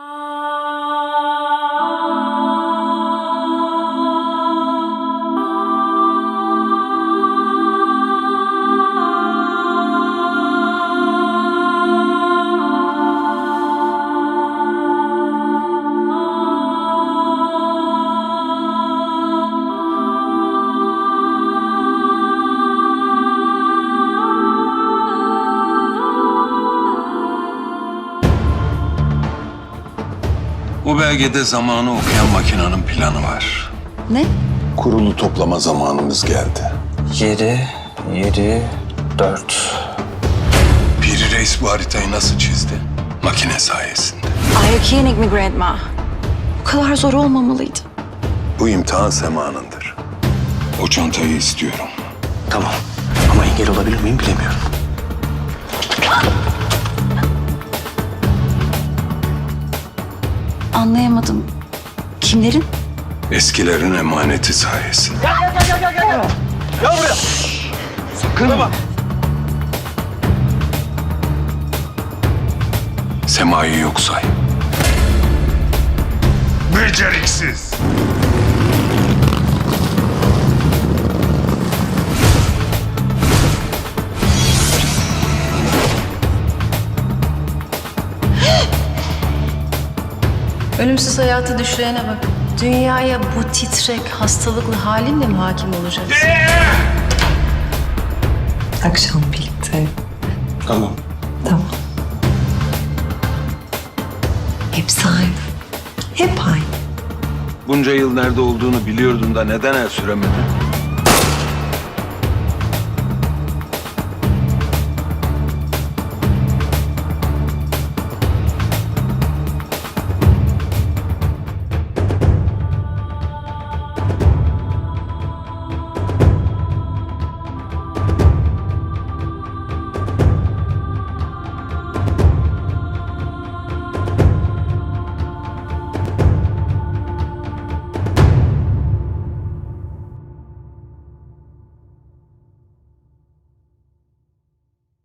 Ah. Bu belgede zamanı okuyan makinenin planı var. Ne? Kurulu toplama zamanımız geldi. 7, 7, 4. Piri Reis bu haritayı nasıl çizdi? Makine sayesinde. Are you kidding me grandma? Bu kadar zor olmamalıydı. Bu imtihan semanındır. O çantayı istiyorum. Tamam. Ama engel olabilir miyim bilemiyorum. Anlayamadım. Kimlerin? Eskilerin emaneti sayesinde. Sema'yı yok say. Beceriksiz. Ölümsüz hayatı düşleyene bak. Dünyaya bu titrek, hastalıklı halinle mi hakim olacağız? Akşam birlikte. Tamam. Tamam. Hepsi aynı. Hep aynı. Bunca yıl nerede olduğunu biliyordun da neden el süremedin?